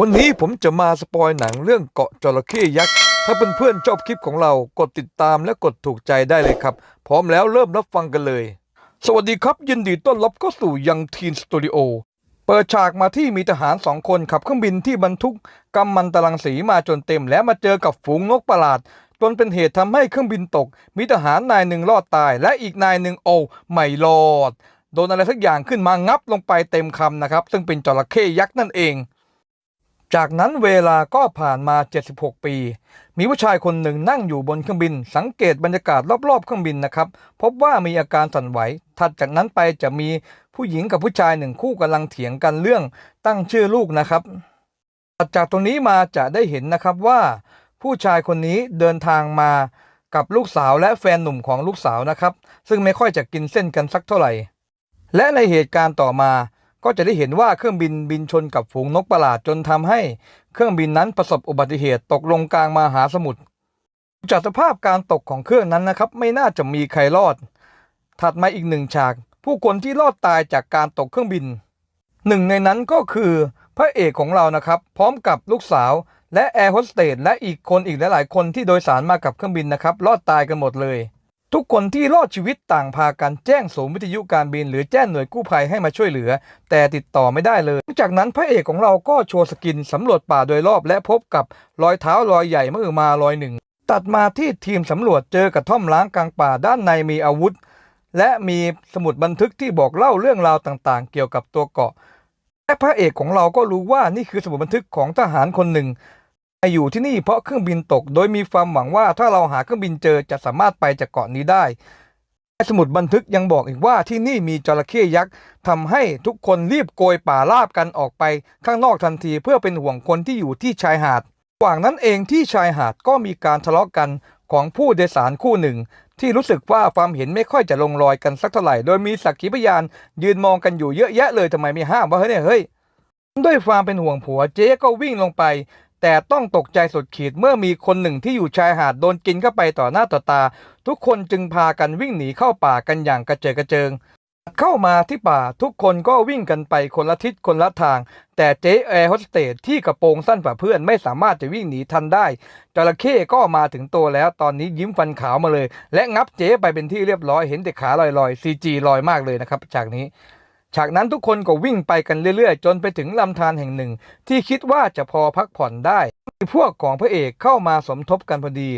วันนี้ผมจะมาสปอยหนังเรื่องเกาะจระเข้ยักษ์ ถ้าเพื่อนๆชอบคลิปของเรากดติดตามและกดถูกใจได้เลยครับ พร้อมแล้วเริ่มรับฟังกันเลย สวัสดีครับยินดีต้อนรับเข้าสู่ยังทีนสตูดิโอเปิดฉากมาที่มีทหารสองคนขับเครื่องบินที่บรรทุกกำมันตรังสีมาจนเต็ม และมาเจอกับฝูงนกประหลาด จนเป็นเหตุทำให้เครื่องบินตก มีทหารนายหนึ่งรอดตาย และอีกนายหนึ่งโอ้ไม่รอด โดนอะไรสักอย่างขึ้นมางับลงไปเต็มคำนะครับ ซึ่งเป็นจระเข้ยักษ์นั่นเอง จากนั้นเวลาก็ผ่านมา 76 ปี มีผู้ชายคนหนึ่งนั่งอยู่บนเครื่องบิน สังเกตบรรยากาศรอบๆ เครื่องบินนะครับ พบว่ามีอาการสั่นไหว ถัดจากนั้นไปจะมีผู้หญิงกับผู้ชายหนึ่งคู่กำลังเถียงกันเรื่องตั้งชื่อลูกนะครับ ถัดจากตรงนี้มาจะได้เห็นนะครับว่า ผู้ชายคนนี้เดินทางมากับลูกสาวและแฟนหนุ่มของลูกสาวนะครับ ซึ่งไม่ค่อยจะกินเส้นกันสักเท่าไหร่ และในเหตุการณ์ต่อมา ก็จะได้เห็นว่าเครื่องบินบินชนกับฝูงนกประหลาดจนทำให้เครื่องบินนั้นประสบอุบัติเหตุตกลงกลางมหาสมุทรจากสภาพการตกของเครื่องนั้นนะครับ ไม่น่าจะมีใครรอด ถัดมาอีกหนึ่งฉาก ผู้คนที่รอดตายจากการตกเครื่องบิน หนึ่งในนั้นก็คือพระเอกของเรานะครับ พร้อมกับลูกสาว และแอร์โฮสเตสและอีกคนอีกหลายๆคนที่โดยสารมากับเครื่องบินนะครับ รอดตายกันหมดเลย ทุกคนที่รอดชีวิตต่างพากันแจ้งศูนย์วิทยุการบิน หรือแจ้งหน่วยกู้ภัยให้มาช่วยเหลือ แต่ติดต่อไม่ได้เลย จากนั้นพระเอกของเราก็โชว์สกินสำรวจป่าโดยรอบและพบกับรอยเท้ารอยใหญ่เมื่อมารอยหนึ่ง ตัดมาที่ทีมสำรวจเจอกระท่อมล้างกลางป่าด้านในมีอาวุธ และมีสมุดบันทึกที่บอกเล่าเรื่องราวต่างๆ เกี่ยวกับตัวเกาะและพระเอกของเราก็รู้ว่านี่คือสมุดบันทึกของทหารคนหนึ่ง อยู่ที่นี่เพราะเครื่องบินตก โดยมีความหวังว่าถ้าเราหาเครื่องบินเจอจะสามารถไปจากเกาะนี้ได้สมุดบันทึกยังบอกอีกว่าที่นี่มีจระเข้ยักษ์ทำให้ทุกคนรีบโกยป่าราบกันออกไปข้างนอกทันทีเพื่อเป็นห่วงคนที่อยู่ที่ชายหาดระหว่างนั้นเองที่ชายหาดก็มีการทะเลาะกันของผู้โดยสารคู่หนึ่ง ที่รู้สึกว่าความเห็นไม่ค่อยจะลงรอยกันสักเท่าไหร่ โดยมีสักขีพยาน ยืนมองกันอยู่เยอะแยะเลยทำไมไม่ห้ามว่าเฮ้ยเนี่ยเฮ้ยด้วยความเป็นห่วงผัวเจ๊ก็วิ่งลงไป แต่ต้องตกใจสุดขีดเมื่อมีคนหนึ่งที่อยู่ชายหาดโดนกินเข้าไปต่อหน้าต่อตา ทุกคนจึงพากันวิ่งหนีเข้าป่ากันอย่างกระเจิดกระเจิง เข้ามาที่ป่าทุกคนก็วิ่งกันไปคนละทิศคนละทาง แต่เจ๊แอร์โฮสเตสที่กระโปรงสั้นกว่าเพื่อนไม่สามารถจะวิ่งหนีทันได้จระเข้ก็มาถึงตัวแล้วตอนนี้ยิ้มฟันขาวมาเลย และงับเจ๊ไปเป็นที่เรียบร้อยเห็นแต่ขาลอยๆซีจีลอยมากเลยนะครับฉากนี้ ฉากนั้นทุกคนก็วิ่งไปกันเรื่อยๆ จนไปถึงลำธารแห่งหนึ่ง ที่คิดว่าจะพอพักผ่อนได้ มีพวกของพระเอกเข้ามาสมทบกันพอดี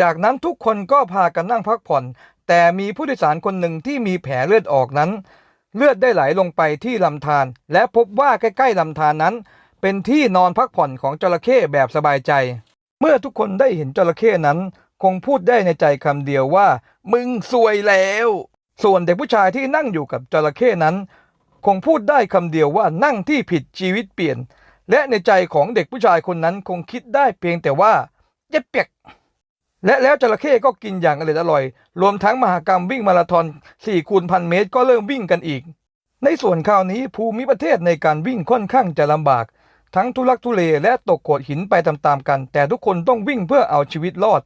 จากนั้นทุกคนก็พากันนั่งพักผ่อน แต่มีผู้โดยสารคนหนึ่งที่มีแผลเลือดออกนั้น เลือดได้ไหลลงไปที่ลำธารและพบว่าใกล้ๆลำธารนั้น เป็นที่นอนพักผ่อนของจระเข้แบบสบายใจ เมื่อทุกคนได้เห็นจระเข้นั้น คงพูดได้ในใจคำเดียวว่า มึงซวยแล้ว ส่วนเด็กผู้ชายที่นั่งอยู่กับจระเข้นั้น คงพูดได้คำเดียวว่านั่งที่ผิดชีวิตเปลี่ยน และในใจของเด็กผู้ชายคนนั้นคงคิดได้เพียงแต่ว่าเย็บเปียกและแล้วจระเข้ก็กินอย่างอร่อยอร่อย รวมทั้งมหากรรมวิ่งมาราธอน4คูณพันเมตรก็เริ่มวิ่งกันอีก ในส่วนคราวนี้ภูมิประเทศในการวิ่งค่อนข้างจะลำบาก ทั้งทุลักทุเลและตกโขดหินไปตามๆกัน แต่ทุกคนต้องวิ่งเพื่อเอาชีวิตรอด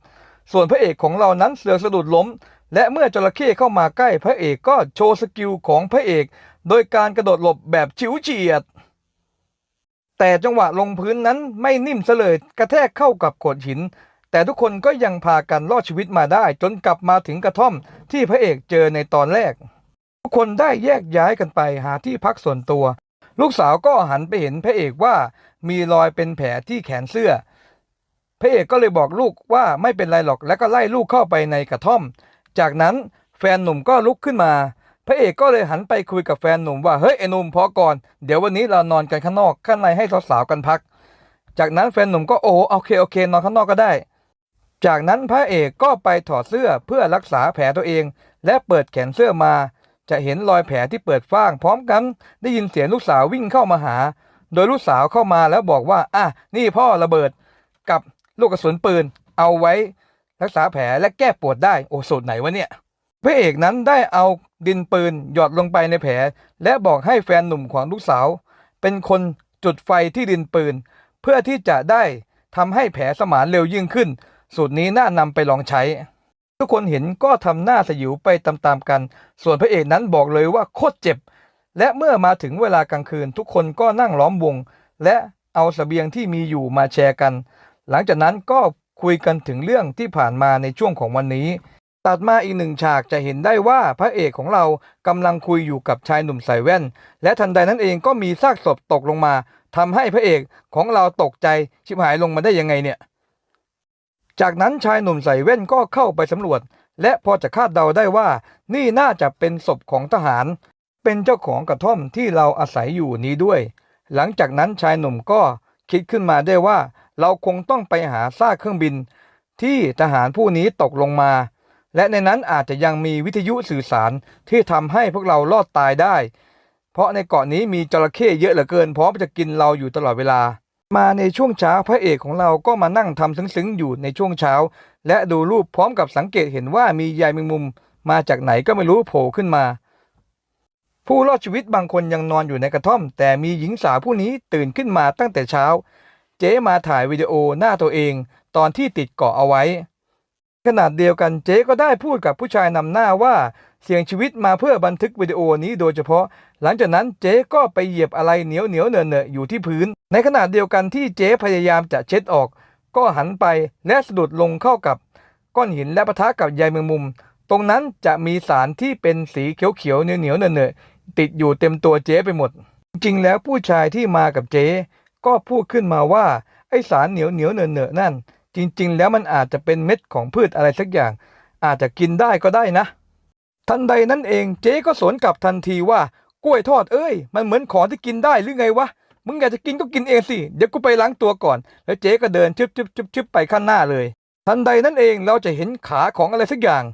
ส่วนพระเอกของเรานั้นเสือสะดุดล้ม และเมื่อจระเข้เข้ามาใกล้พระเอกก็โชว์สกิลของพระเอก โดยการกระโดดหลบแบบฉิวเฉียด แต่จังหวะลงพื้นนั้นไม่นิ่มซะเลยกระแทกเข้ากับโขดหิน แต่ทุกคนก็ยังพากันรอดชีวิตมาได้ จนกลับมาถึงกระท่อมที่พระเอกเจอในตอนแรก ทุกคนได้แยกย้ายกันไปหาที่พักส่วนตัว ลูกสาวก็หันไปเห็นพระเอกว่ามีรอยเป็นแผลที่แขนเสื้อ พระเอกก็เลยบอกลูกว่าไม่เป็นไรหรอกแล้วก็ไล่ลูกเข้าไปในกระท่อม จากนั้นแฟนหนุ่มก็ลุกขึ้นมา พระเอกก็เลยหันไปคุยกับแฟนหนุ่มว่าเฮ้ยไอ้หนุ่มพอก่อน เดี๋ยววันนี้เรานอนกันข้างนอกข้างในให้สาวๆกันพัก จากนั้นแฟนหนุ่มก็โอ้โอเคโอเคนอนข้างนอกก็ได้ จากนั้นพระเอกก็ไปถอดเสื้อเพื่อรักษาแผลตัวเอง และเปิดแขนเสื้อมา จะเห็นรอยแผลที่เปิดฟ้างพร้อมกันได้ยินเสียงลูกสาววิ่งเข้ามาหา โดยลูกสาวเข้ามาแล้วบอกว่าอะนี่พ่อระเบิดกับลูกกระสุนปืนเอาไว้ รักษาแผลและแก้ปวดได้โอ้สูตรไหนวะเนี่ยพระเอกนั้นได้เอาดินปืนหยอดลงไปในแผล และบอกให้แฟนหนุ่มของลูกสาว เป็นคนจุดไฟที่ดินปืน เพื่อที่จะได้ทำให้แผลสมานเร็วยิ่งขึ้น สูตรนี้น่านำไปลองใช้ ทุกคนเห็นก็ทำหน้าสยิวไปตามๆกัน ส่วนพระเอกนั้นบอกเลยว่าโคตรเจ็บ และเมื่อมาถึงเวลากลางคืน ทุกคนก็นั่งล้อมวง และเอาเสบียงที่มีอยู่มาแชร์กัน หลังจากนั้นก็ คุยกันถึงเรื่องที่ผ่านมาในช่วงของวันนี้ ตัดมาอีกหนึ่งฉากจะเห็นได้ว่าพระเอกของเรากำลังคุยอยู่กับชายหนุ่มใส่แว่น และทันใดนั้นเองก็มีซากศพตกลงมาทำให้พระเอกของเราตกใจชิบหายลงมาได้ยังไงเนี่ย จากนั้นชายหนุ่มใส่แว่นก็เข้าไปสำรวจ และพอจะคาดเดาได้ว่า นี่น่าจะเป็นศพของทหาร เป็นเจ้าของกระท่อมที่เราอาศัยอยู่นี้ด้วย หลังจากนั้นชายหนุ่มก็คิดขึ้นมาได้ว่า เราคงต้องไปหาซากเครื่องบิน ที่ทหารผู้นี้ตกลงมา และในนั้นอาจจะยังมีวิทยุสื่อสารที่ทำให้พวกเรารอดตายได้ เพราะในเกาะนี้มีจระเข้เยอะเหลือเกินพร้อมจะกินเราอยู่ตลอดเวลา มาในช่วงเช้าพระเอกของเราก็มานั่งทำซึ้งๆอยู่ในช่วงเช้า และดูรูปพร้อมกับสังเกตเห็นว่ามีใยแมงมุม มาจากไหนก็ไม่รู้โผล่ขึ้นมาผู้รอดชีวิตบางคนยังนอนอยู่ในกระท่อม แต่มีหญิงสาวผู้นี้ตื่นขึ้นมาตั้งแต่เช้า เจ๊มาถ่ายวิดีโอหน้าตัวเอง ตอนที่ติดเกาะเอาไว้ ขนาดเดียวกันเจ๊ก็ได้พูดกับผู้ชายนำหน้าว่าเสี่ยงชีวิตมาเพื่อบันทึกวิดีโอนี้โดยเฉพาะ หลังจากนั้นเจ๊ก็ไปเหยียบอะไรเหนียวเหนียวเนอะเนอะอยู่ที่พื้น ในขณะเดียวกันที่เจ๊พยายามจะเช็ดออก ก็หันไปและสะดุดลงเข้ากับ ก้อนหินและปะทะกับใยแมงมุม ตรงนั้นจะมีสารที่เป็นสีเขียวๆเหนียวเหนียวเนอะเนอะติดอยู่เต็มตัวเจ๊ไปหมด จริงแล้วผู้ชายที่มากับเจ๊ ก็พูดขึ้นมาว่าไอสารเหนียวเหนียวเนอะเนอะนั่น จริงๆ แล้วมันอาจจะเป็นเม็ดของพืชอะไรสักอย่าง อาจจะกินได้ก็ได้นะ ทันใดนั้นเองเจ๊ก็สวนกลับทันทีว่ากล้วยทอดเอ้ย มันเหมือนของที่กินได้หรือไงวะมึงอยากจะกินก็กินเองสิ เดี๋ยวกูไปล้างตัวก่อน แล้วเจ๊ก็เดินชึบชึบชึบชึบไปข้างหน้าเลย ทันใดนั้นเองเราจะเห็นขาของอะไรสักอย่าง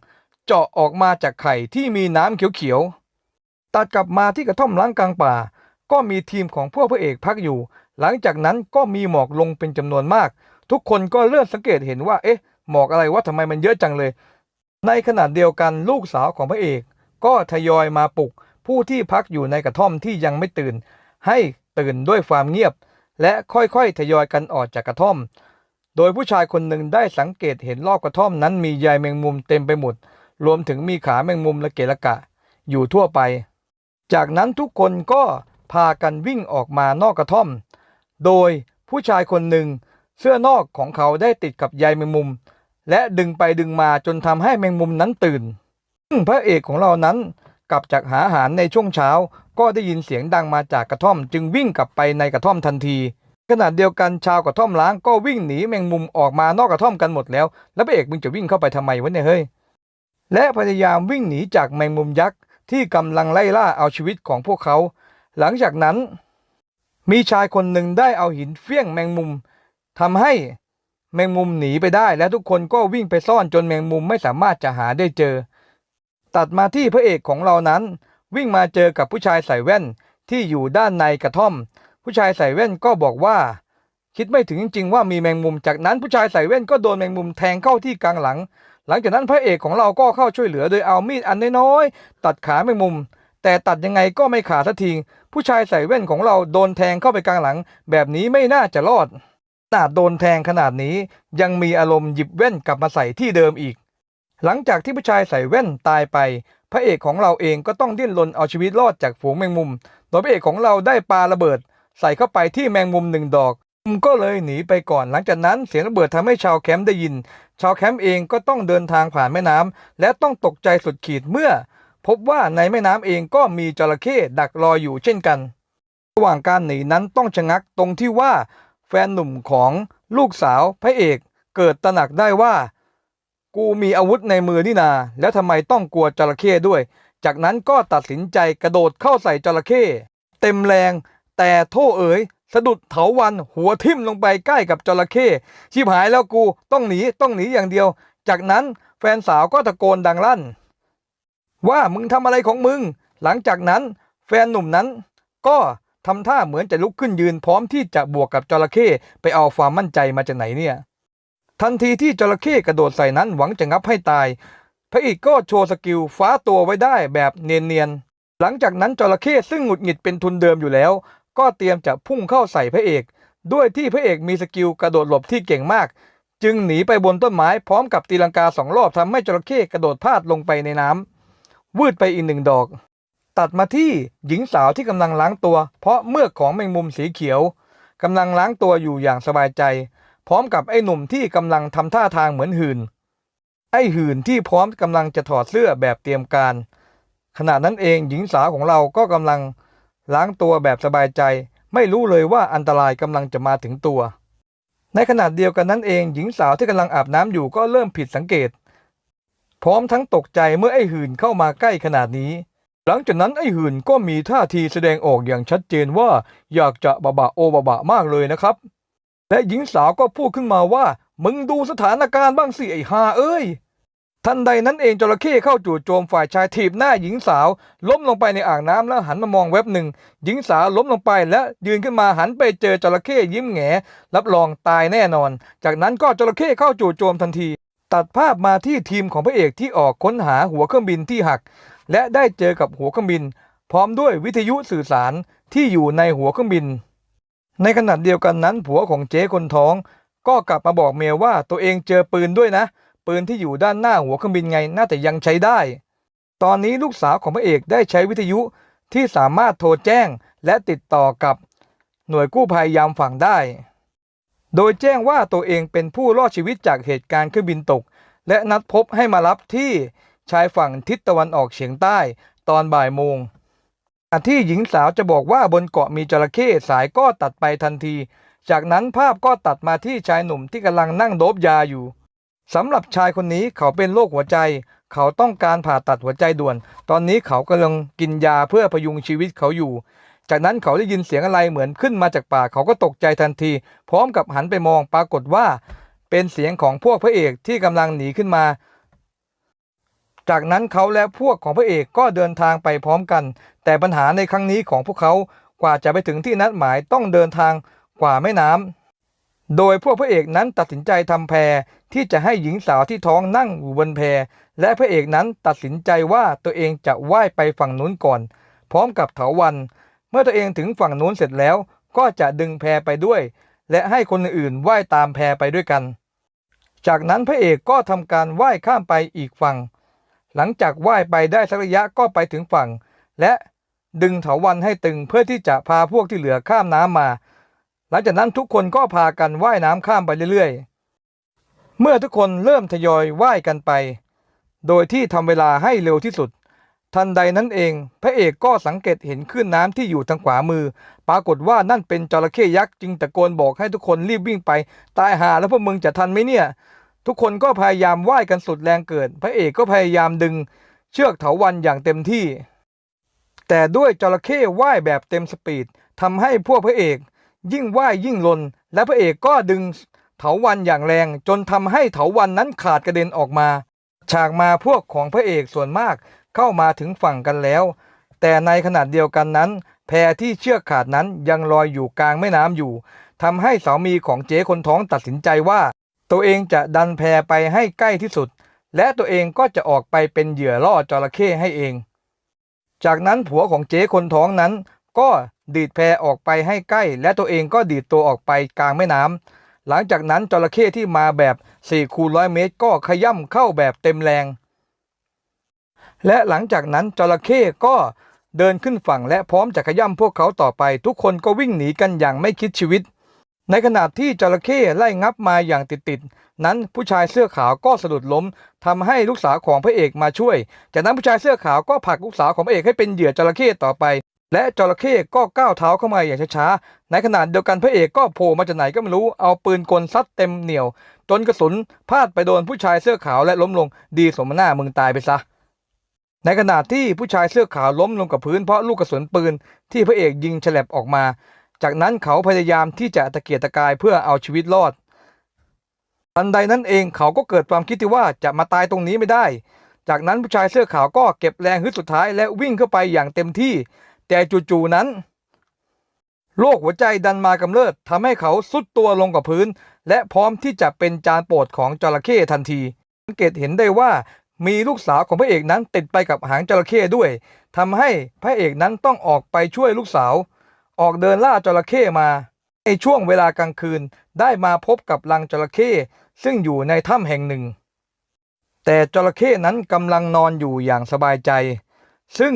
เจาะออกมาจากไข่ที่มีน้ำเขียวๆตัดกลับมาที่กระท่อมล้างกลางป่า ก็มีทีมของพวกพระเอกพักอยู่ หลังจากนั้นก็มีหมอกลงเป็นจำนวนมาก ทุกคนก็เริ่มสังเกตเห็นว่า เอ๊ะ หมอกอะไรวะทำไมมันเยอะจังเลย ในขณะเดียวกันลูกสาวของพระเอก ก็ทยอยมาปลุก ผู้ที่พักอยู่ในกระท่อมที่ยังไม่ตื่น ให้ตื่นด้วยความเงียบ และค่อยๆทยอยกันออกจากกระท่อม โดยผู้ชายคนหนึ่งได้สังเกตเห็นรอบกระท่อมนั้นมีใยแมงมุมเต็มไปหมด รวมถึงมีขาแมงมุมละเกละกะ อยู่ทั่วไป จากนั้นทุกคนก็พากันวิ่งออกมานอกกระท่อม โดยผู้ชายคนหนึ่งเสื้อนอกของเขาได้ติดกับใยแมงมุม และดึงไปดึงมาจนทำให้แมงมุมนั้นตื่นซึ่งพระเอกของเรานั้นกลับจากหาอาหารในช่วงเช้า ก็ได้ยินเสียงดังมาจากกระท่อม จึงวิ่งกลับไปในกระท่อมทันทีขณะเดียวกันชาวกระท่อมล้างก็วิ่งหนีแมงมุมออกมานอกกระท่อมกันหมดแล้ว แล้วพระเอกมึงจะวิ่งเข้าไปทำไมวะเนี่ยเฮ้ยและพยายามวิ่งหนีจากแมงมุมยักษ์ที่กำลังไล่ล่าเอาชีวิตของพวกเขา หลังจากนั้น มีชายคนหนึ่งได้เอาหินเฟี้ยงแมงมุมทำให้แมงมุมหนีไปได้ และทุกคนก็วิ่งไปซ่อนจนแมงมุมไม่สามารถจะหาได้เจอ ตัดมาที่พระเอกของเรานั้น วิ่งมาเจอกับผู้ชายใส่แว่นที่อยู่ด้านในกระท่อม ผู้ชายใส่แว่นก็บอกว่า คิดไม่ถึงจริงๆว่ามีแมงมุมจากนั้นผู้ชายใส่แว่นก็โดนแมงมุมแทงเข้าที่กลางหลัง หลังจากนั้นพระเอกของเราก็เข้าช่วยเหลือโดยเอามีดอันน้อยๆตัดขาแมงมุม แต่ตัดยังไงก็ไม่ขาดสักที ผู้ชายใส่แว่นของเราโดนแทงเข้าไปกลางหลัง แบบนี้ไม่น่าจะรอดขนาดโดนแทงขนาดนี้ ยังมีอารมณ์หยิบแว่นกลับมาใส่ที่เดิมอีก หลังจากที่ผู้ชายใส่แว่นตายไป พระเอกของเราเองก็ต้องดิ้นรนเอาชีวิตรอดจากฝูงแมงมุม โดยพระเอกของเราได้ปาระเบิด ใส่เข้าไปที่แมงมุมหนึ่งดอกมุมก็เลยหนีไปก่อน หลังจากนั้นเสียงระเบิดทำให้ชาวแคมป์ได้ยิน ชาวแคมป์เองก็ต้องเดินทางผ่านแม่น้ำและต้องตกใจสุดขีดเมื่อ พบว่าในแม่น้ำเองก็มีจระเข้ดักรออยู่เช่นกัน ระหว่างการหนีนั้นต้องชะงักตรงที่ว่า แฟนหนุ่มของลูกสาวพระเอกเกิดตระหนักได้ว่า กูมีอาวุธในมือนี่นา แล้วทำไมต้องกลัวจระเข้ด้วย จากนั้นก็ตัดสินใจกระโดดเข้าใส่จระเข้เต็มแรง แต่โท่เอ๋ยสะดุดเถาวันหัวทิ่มลงไปใกล้กับจระเข้ชิบหายแล้วกูต้องหนีต้องหนีอย่างเดียว จากนั้นแฟนสาวก็ตะโกนดังลั่น ว่ามึงทำอะไรของมึง หลังจากนั้น แฟนหนุ่มนั้น ก็ทำท่าเหมือนจะลุกขึ้นยืนพร้อมที่จะบวกกับจระเข้ไปเอาความมั่นใจมาจากไหนเนี่ย ทันทีที่จระเข้กระโดดใส่นั้นหวังจะงับให้ตาย พระเอกก็โชว์สกิลฟ้าตัวไว้ได้แบบเนียนๆหลังจากนั้นจระเข้ซึ่งหงุดหงิดเป็นทุนเดิมอยู่แล้ว ก็เตรียมจะพุ่งเข้าใส่พระเอก ด้วยที่พระเอกมีสกิลกระโดดหลบที่เก่งมาก จึงหนีไปบนต้นไม้พร้อมกับตีลังกาสองรอบทำให้จระเข้กระโดดพลาดลงไปในน้ำ วืดไปอีกหนึ่งดอก ตัดมาที่หญิงสาวที่กำลังล้างตัว เพราะเมือกของแมงมุมสีเขียวกำลังล้างตัวอยู่อย่างสบายใจ พร้อมกับไอ้หนุ่มที่กำลังทำท่าทางเหมือนหื่น ไอ้หื่นที่พร้อมกำลังจะถอดเสื้อแบบเตรียมการ ขณะนั้นเองหญิงสาวของเราก็กำลังล้างตัวแบบสบายใจ ไม่รู้เลยว่าอันตรายกำลังจะมาถึงตัว ในขณะเดียวกันนั้นเองหญิงสาวที่กำลังอาบน้ำอยู่ก็เริ่มผิดสังเกต ร้อมทั้งตกใจเมื่อไอ้หื่นเข้ามาใกล้ขนาดนี้ หลังจากนั้นไอ้หื่นก็มีท่าทีแสดงออกอย่างชัดเจนว่าอยากจะบะบะโอบะบะมากเลยนะครับ และหญิงสาวก็พูดขึ้นมาว่า มึงดูสถานการณ์บ้างสิไอ้ฮาเอ้ยทันใดนั้นเองจระเข้เข้าจู่โจมฝ่ายชายถีบหน้าหญิงสาว ล้มลงไปในอ่างน้ำแล้วหันมามองเว็บหนึ่ง หญิงสาวล้มลงไปและยืนขึ้นมาหันไปเจอจระเข้ยิ้มแงรับรองตายแน่นอน จากนั้นก็จระเข้เข้าจู่โจมทันที ตัดภาพมาที่ทีมของพระเอกที่ออกค้นหาหัวเครื่องบินที่หัก และได้เจอกับหัวเครื่องบิน พร้อมด้วยวิทยุสื่อสารที่อยู่ในหัวเครื่องบิน ในขณะเดียวกันนั้นผัวของเจ๊คนท้อง ก็กลับมาบอกเมียว่าตัวเองเจอปืนด้วยนะ ปืนที่อยู่ด้านหน้าหัวเครื่องบินไงน่าจะยังใช้ได้ ตอนนี้ลูกสาวของพระเอกได้ใช้วิทยุที่สามารถโทรแจ้งและติดต่อกับ หน่วยกู้ภัยยามฝั่งได้ โดยแจ้งว่าตัวเองเป็นผู้รอดชีวิตจากเหตุการณ์เครื่องบินตก และนัดพบให้มารับที่ชายฝั่งทิศตะวันออกเฉียงใต้ตอนบ่ายโมงขณะที่หญิงสาวจะบอกว่าบนเกาะมีจระเข้สายก็ตัดไปทันที จากนั้นภาพก็ตัดมาที่ชายหนุ่มที่กำลังนั่งโดบยาอยู่สำหรับชายคนนี้เขาเป็นโรคหัวใจ เขาต้องการผ่าตัดหัวใจด่วน ตอนนี้เขากำลังกินยาเพื่อพยุงชีวิตเขาอยู่ จากนั้นเขาได้ยินเสียงอะไรเหมือนขึ้นมาจากป่าเขาก็ตกใจทันที พร้อมกับหันไปมองปรากฏว่า เป็นเสียงของพวกพระเอกที่กำลังหนีขึ้นมา จากนั้นเขาและพวกของพระเอกก็เดินทางไปพร้อมกัน แต่ปัญหาในครั้งนี้ของพวกเขากว่าจะไปถึงที่นัดหมายต้องเดินทางกว่าแม่น้ำโดยพวกพระเอกนั้นตัดสินใจทำแพที่จะให้หญิงสาวที่ท้องนั่งอยู่บนแพและพระเอกนั้นตัดสินใจว่าตัวเองจะว่ายไปฝั่งนู้นก่อน พร้อมกับเถาวัน เมื่อตัวเองถึงฝั่งนู้นเสร็จแล้วก็จะดึงแพไปด้วย และให้คนอื่นว่ายตามแพไปด้วยกัน จากนั้นพระเอกก็ทำการว่ายข้ามไปอีกฝั่ง หลังจากว่ายไปได้สักระยะก็ไปถึงฝั่ง และดึงเถาวันให้ตึงเพื่อที่จะพาพวกที่เหลือข้ามน้ำมา หลังจากนั้นทุกคนก็พากันว่ายน้ำข้ามไปเรื่อยๆ เมื่อทุกคนเริ่มทยอยว่ายกันไป โดยที่ทำเวลาให้เร็วที่สุด ทันใดนั้นเอง พระเอกก็สังเกตเห็นคลื่นน้ำที่อยู่ทางขวามือ ปรากฏว่านั่นเป็นจระเข้ยักษ์จึงตะโกนบอกให้ทุกคนรีบวิ่งไป ตายหาแล้วพวกมึงจะทันไหมเนี่ย ทุกคนก็พยายามว่ายกันสุดแรงเกิด พระเอกก็พยายามดึง เชือกเถาวันอย่างเต็มที่ แต่ด้วยจระเข้ว่ายแบบเต็มสปีดทำให้พวกพระเอก ยิ่งว่ายยิ่งลน และพระเอกก็ดึงเถาวันอย่างแรง จนทำให้เถาวันนั้นขาดกระเด็นออกมา ฉากมาพวกของพระเอกส่วนมาก เข้ามาถึงฝั่งกันแล้ว แต่ในขณะเดียวกันนั้น แพที่เชือกขาดนั้นยังลอยอยู่กลางแม่น้ำอยู่ทำให้สามีของเจ๊คนท้องตัดสินใจว่า ตัวเองจะดันแพไปให้ใกล้ที่สุด และตัวเองก็จะออกไปเป็นเหยื่อล่อจระเข้ให้เอง จากนั้นผัวของเจ๊คนท้องนั้น ก็ดีดแพออกไปให้ใกล้ และตัวเองก็ดีดตัวออกไปกลางแม่น้ำหลังจากนั้นจระเข้ที่มาแบบ4คูณร้อยเมตร ก็ขย่ำเข้าแบบเต็มแรง และหลังจากนั้นจระเข้ก็เดินขึ้นฝั่งและพร้อมจะขย่ำพวกเขาต่อไป ทุกคนก็วิ่งหนีกันอย่างไม่คิดชีวิต ในขณะที่จระเข้ไล่งับมาอย่างติดๆนั้นผู้ชายเสื้อขาวก็สะดุดล้มทำให้ลูกสาวของพระเอกมาช่วย จากนั้นผู้ชายเสื้อขาวก็ผลักลูกสาวของพระเอกให้เป็นเหยื่อจระเข้ต่อไป และจระเข้ก็ก้าวเท้าเข้ามาอย่างช้าๆในขณะเดียวกันพระเอกก็โผล่มาจากไหนก็ไม่รู้เอาปืนกลซัดเต็มเหนียว จนกระสุนพลาดไปโดนผู้ชายเสื้อขาวและล้มลง ดีสมหน้ามึงตายไปซะ ในขณะที่ผู้ชายเสื้อขาวล้มลงกับพื้นเพราะลูกกระสุนปืนที่พระเอกยิงฉลับออกมา จากนั้นเขาพยายามที่จะตะเกียกตะกายเพื่อเอาชีวิตรอด ทันใดนั้นเองเขาก็เกิดความคิดที่ว่าจะมาตายตรงนี้ไม่ได้ จากนั้นผู้ชายเสื้อขาวก็เก็บแรงฮึดสุดท้ายและวิ่งเข้าไปอย่างเต็มที่ แต่จู่ๆนั้นโรคหัวใจดันมากำเริบทำให้เขาสุดตัวลงกับพื้น และพร้อมที่จะเป็นจานโปรดของจระเข้ทันที สังเกตเห็นได้ว่า มีลูกสาวของพระเอกนั้นติดไปกับหางจระเข้ด้วยทำให้พระเอกนั้นต้องออกไปช่วยลูกสาว ออกเดินล่าจระเข้มาในช่วงเวลากลางคืนได้มาพบกับรังจระเข้ซึ่งอยู่ในถ้ำแห่งหนึ่ง แต่จระเข้นั้นกำลังนอนอยู่อย่างสบายใจ ซึ่ง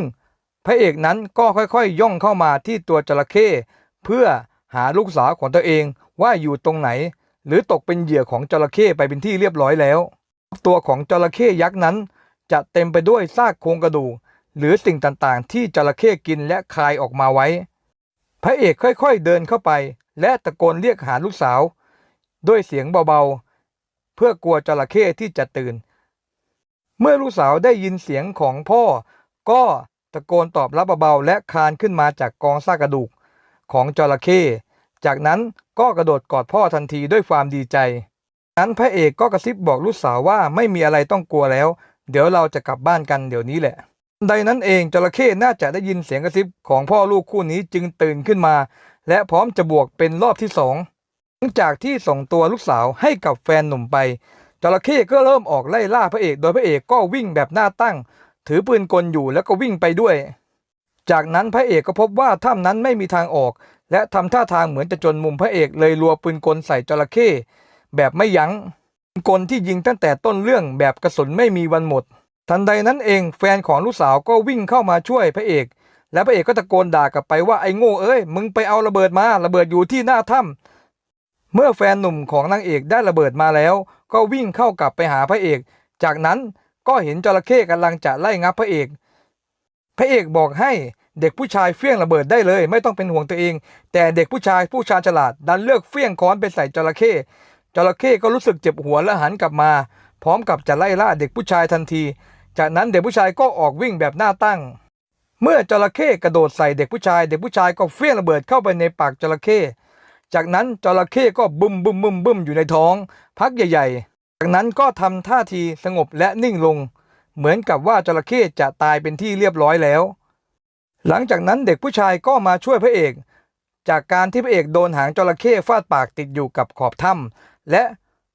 พระเอกนั้นก็ค่อยๆย่องเข้ามาที่ตัวจระเข้เพื่อหาลูกสาวของตัวเองว่าอยู่ตรงไหน หรือตกเป็นเหยื่อของจระเข้ไปเป็นที่เรียบร้อยแล้ว ตัวของจระเข้ยักษ์นั้น จะเต็มไปด้วยซากโครงกระดูกหรือสิ่งต่างๆ ที่จระเข้กินและคายออกมาไว้ พระเอกค่อยๆเดินเข้าไป และตะโกนเรียกหาลูกสาว ด้วยเสียงเบาๆ เพื่อกลัวจระเข้ที่จะตื่น เมื่อลูกสาวได้ยินเสียงของพ่อ ก็ตะโกนตอบรับเบาๆและคลานขึ้นมาจากกองซากกระดูกของจระเข้จากนั้นก็กระโดดกอดพ่อทันทีด้วยความดีใจ นั้นพระเอกก็กระซิบบอกลูกสาวว่าไม่มีอะไรต้องกลัวแล้ว เดี๋ยวเราจะกลับบ้านกันเดี๋ยวนี้แหละ ใดนั้นเองจระเข้น่าจะได้ยินเสียงกระซิบของพ่อลูกคู่นี้จึงตื่นขึ้นมา และพร้อมจะบวกเป็นรอบที่สองหลังจากที่ส่งตัวลูกสาวให้กับแฟนหนุ่มไปจระเข้ก็เริ่มออกไล่ล่าพระเอกโดยพระเอกก็วิ่งแบบหน้าตั้ง ถือปืนกลอยู่แล้วก็วิ่งไปด้วย จากนั้นพระเอกก็พบว่าถ้ำนั้นไม่มีทางออก และทำท่าทางเหมือนจะจนมุมพระเอกเลยรัวปืนกลใส่จระเข้ แบบไม่ยัง้งปืนกลที่ยิงตั้งแต่ต้นเรื่องแบบกระสุนไม่มีวันหมด ทันใดนั้นเองแฟนของลูกสาวก็วิ่งเข้ามาช่วยพระเอก และพระเอกก็ตะโกนด่ากลับไปว่าไอ้โง่เอ้ยมึงไปเอาระเบิดมาระเบิดอยู่ที่หน้าถ้ำเมื่อแฟนหนุ่มของนางเอกได้ระเบิดมาแล้ว ก็วิ่งเข้ากลับไปหาพระเอก จากนั้นก็เห็นจระเข้กำลังจะไล่งับพระเอก พระเอกบอกให้เด็กผู้ชายเฟี้ยงระเบิดได้เลย ไม่ต้องเป็นห่วงตัวเอง แต่เด็กผู้ชายผู้ชาญฉลาดดันเลือกเฟี้ยงค้อนไปใส่จระเข้ จระเข้ก็รู้สึกเจ็บหัวและหันกลับมา พร้อมกับจะไล่ล่าเด็กผู้ชายทันที จากนั้นเด็กผู้ชายก็ออกวิ่งแบบหน้าตั้ง เมื่อจระเข้กระโดดใส่เด็กผู้ชาย เด็กผู้ชายก็เฟี้ยงระเบิดเข้าไปในปากจระเข้จากนั้นจระเข้ก็บึมบึมบึมบึมอยู่ในท้อง พักใหญ่ ๆ จากนั้นก็ทำท่าทีสงบและนิ่งลง เหมือนกับว่าจระเข้จะตายเป็นที่เรียบร้อยแล้ว หลังจากนั้นเด็กผู้ชายก็มาช่วยพระเอก จากการที่พระเอกโดนหางจระเข้ฟาดปากติดอยู่กับขอบถ้ำ และ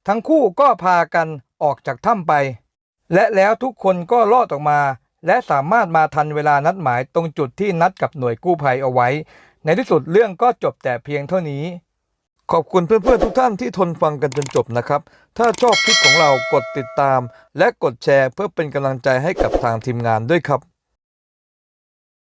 ทั้งคู่ก็พากันออกจากถ้ำไป และแล้วทุกคนก็รอดออกมา และสามารถมาทันเวลานัดหมายตรงจุดที่นัดกับหน่วยกู้ภัยเอาไว้ ในที่สุดเรื่องก็จบแต่เพียงเท่านี้ ขอบคุณเพื่อนๆทุกท่านที่ทนฟังกันจนจบนะครับ ถ้าชอบคลิปของเรากดติดตาม และกดแชร์เพื่อเป็นกำลังใจให้กับทางทีมงานด้วยครับ